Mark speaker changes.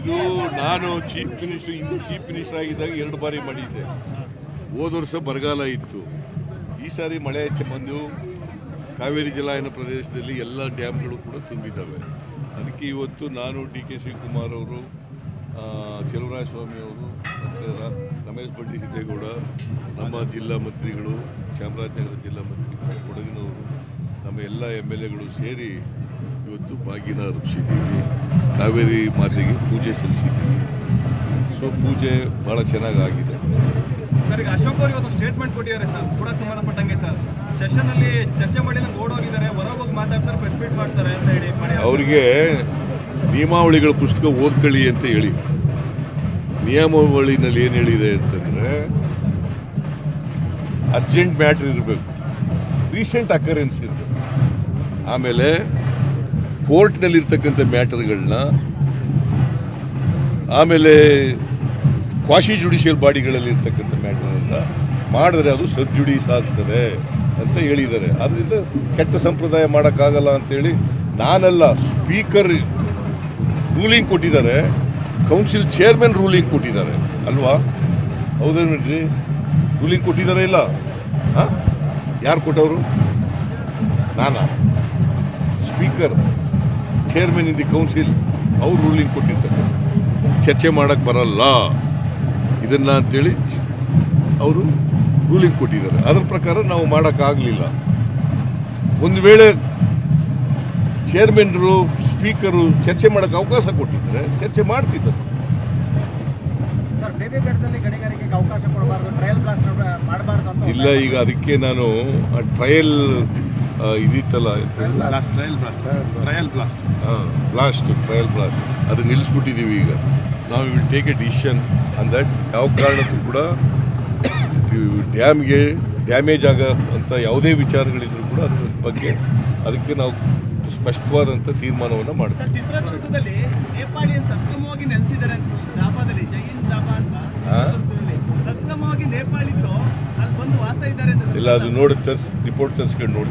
Speaker 1: ಇದು ನಾನು chief minister, ಹಿಂದೆ ಚೀಫ್ ಮಿನಿಸ್ಟರ್ ಆಗಿದ್ದಾಗ ಎರಡು ಬಾರಿ ಮಾಡಿದ್ದೆ. ಹೋದ ವರ್ಷ ಬರಗಾಲ ಇತ್ತು. ಈ ಸಾರಿ ಮಳೆ ಹೆಚ್ಚು ಬಂದು ಕಾವೇರಿ ಜಲಾಯನ ಪ್ರದೇಶದಲ್ಲಿ ಎಲ್ಲ ಡ್ಯಾಮ್ಗಳು ಕೂಡ ತುಂಬಿದ್ದಾವೆ. ಅದಕ್ಕೆ ಇವತ್ತು ನಾನು ಡಿ ಕೆ ಶಿವಕುಮಾರ್ ಅವರು ಸ್ವಾಮಿ ಅವರು, ಮತ್ತು ರಮೇಶ್ ಬಂಡಿ ಸಿದ್ದೇಗೌಡ ನಮ್ಮ ಜಿಲ್ಲಾ ಮಂತ್ರಿಗಳು, ಚಾಮರಾಜನಗರ ಜಿಲ್ಲಾ ಮಂತ್ರಿಗಳು, ಕೊಡಗಿನವರು, ನಮ್ಮ ಎಲ್ಲ ಎಂ ಎಲ್ ಸೇರಿ ಇವತ್ತು ಬಾಗಿನ ಅರ್ಪಿಸಿದ್ದೀವಿ ಕಾವೇರಿ ಮಾತೆಗೆ ಪೂಜೆ ಸಲ್ಲಿಸಿದ್ದೀವಿ. ಸೊ ಪೂಜೆ ಭಾಳ ಚೆನ್ನಾಗಿ ಆಗಿದೆ
Speaker 2: ಸರ್ ಈಗ ಅಶೋಕ್ ಅವರು ಇವತ್ತು ಸ್ಟೇಟ್ಮೆಂಟ್ ಕೊಟ್ಟಿದ್ದಾರೆ ಸರ್ ಕೂಡ ಸಂಬಂಧಪಟ್ಟಂಗೆ ಸರ್ ಸೆಷನಲ್ಲಿ ಚರ್ಚೆ ಮಾಡಿಲ್ಲ ಓಡೋಗಿದ್ದಾರೆ ಹೊರಗೆ ಹೋಗಿ ಮಾತಾಡ್ತಾರೆ ಪ್ರೆಸ್ ಮೀಟ್ ಮಾಡ್ತಾರೆ ಅಂತ ಹೇಳಿ ಮಾಡಿ
Speaker 1: ಅವರಿಗೆ ನಿಯಮಾವಳಿಗಳ ಪುಸ್ತಕ ಓದ್ಕೊಳ್ಳಿ ಅಂತ ಹೇಳಿ. ನಿಯಮಾವಳಿನಲ್ಲಿ ಏನು ಹೇಳಿದೆ ಅಂತಂದರೆ ಅರ್ಜೆಂಟ್ ಮ್ಯಾಟ್ರ್ ಇರಬೇಕು. ರೀಸೆಂಟ್ ಅಕರೆನ್ಸ್ ಇರಬೇಕು. ಆಮೇಲೆ ಕೋರ್ಟ್ನಲ್ಲಿರ್ತಕ್ಕಂಥ ಮ್ಯಾಟರ್ಗಳನ್ನ ಆಮೇಲೆ ಕ್ವಾಶಿ ಜುಡಿಷಿಯಲ್ ಬಾಡಿಗಳಲ್ಲಿ ಇರ್ತಕ್ಕಂಥ ಮ್ಯಾಟರ್ಗಳನ್ನ ಮಾಡಿದ್ರೆ ಅದು ಸಬ್ ಜುಡೀಸ್ ಆಗ್ತದೆ ಅಂತ ಹೇಳಿದ್ದಾರೆ. ಅದರಿಂದ ಕೆಟ್ಟ ಸಂಪ್ರದಾಯ ಮಾಡೋಕ್ಕಾಗಲ್ಲ ಅಂತೇಳಿ ನಾನಲ್ಲ ಸ್ಪೀಕರ್ ರೂಲಿಂಗ್ ಕೊಟ್ಟಿದ್ದಾರೆ. ಕೌನ್ಸಿಲ್ ಚೇರ್ಮನ್ ರೂಲಿಂಗ್ ಕೊಟ್ಟಿದ್ದಾರೆ. ಅಲ್ವಾ? ಹೌದೇನ್ರಿ ರೂಲಿಂಗ್ ಕೊಟ್ಟಿದ್ದಾರೆ ಇಲ್ಲ? ಹಾಂ? ಯಾರು ಕೊಟ್ಟವರು? ನಾನಾ? Speaker. Chairman in the council ಅವ್ರು ರೂಲಿಂಗ್ ಕೊಟ್ಟಿರ್ತಾರೆ ಚರ್ಚೆ ಮಾಡೋಕ್ಕೆ ಬರಲ್ಲ. ಇದನ್ನ ಅಂತೇಳಿ ಅವರು ರೂಲಿಂಗ್ ಕೊಟ್ಟಿದ್ದಾರೆ. ಅದರ ಪ್ರಕಾರ ನಾವು ಮಾಡೋಕ್ಕಾಗಲಿಲ್ಲ ಒಂದು ವೇಳೆ ಚೇರ್ಮನ್ರು ಸ್ಪೀಕರು ಚರ್ಚೆ ಮಾಡೋಕ್ಕೆ ಅವಕಾಶ ಕೊಟ್ಟಿದ್ದಾರೆ ಚರ್ಚೆ ಮಾಡ್ತಿದ್ದರು. ಇಲ್ಲ ಈಗ ಅದಕ್ಕೆ ನಾನು ಆ ಟ್ರಯಲ್ ಇದಿತ್ತಲ್ಲ
Speaker 2: ಟ್ರಯಲ್ ಬ್ಲಾಸ್ಟ್ ಟ್ರಯಲ್ ಬ್ಲಾಸ್ಟ್
Speaker 1: ಅದು ನಿಲ್ಲಿಸ್ಬಿಟ್ಟಿದ್ದೀವಿ ಈಗ. ನಾವು will take a decision on that ಯಾವ ಕಾರಣಕ್ಕೂ ಕೂಡ ಡ್ಯಾಮ್ಗೆ ಡ್ಯಾಮೇಜ್ ಆಗ ಅಂತ ಯಾವುದೇ ವಿಚಾರಗಳಿದ್ರು ಕೂಡ ಅದ್ರ ಬಗ್ಗೆ ಅದಕ್ಕೆ ನಾವು ಸ್ಪಷ್ಟವಾದಂಥ ತೀರ್ಮಾನವನ್ನು ಮಾಡ್ತೀವಿ.
Speaker 2: ಸರ್ ಚಿತ್ರದುರ್ಗದಲ್ಲಿ ನೇಪಾಳಿಯನ್ಸ್ ಅಕ್ರಮವಾಗಿ ನೆಲೆಸಿದ್ದಾರೆ ಅಂತ ಡಾಬಾದಲ್ಲಿ ಜೈನ್ ಡಾಬಾ ಅಂತ ಚಿತ್ರದುರ್ಗದಲ್ಲಿ. ಅಕ್ರಮವಾಗಿ ನೇಪಾಳಿಗರು ಅಲ್ಲಿ ಬಂದು ವಾಸ ಇದ್ದಾರೆ
Speaker 1: ಇಲ್ಲ ಅದು ನೋಡಿ ತರ್ಸ್ ರಿಪೋರ್ಟ್ ತರಿಸ್ಕೊಂಡು ನೋಡಿ.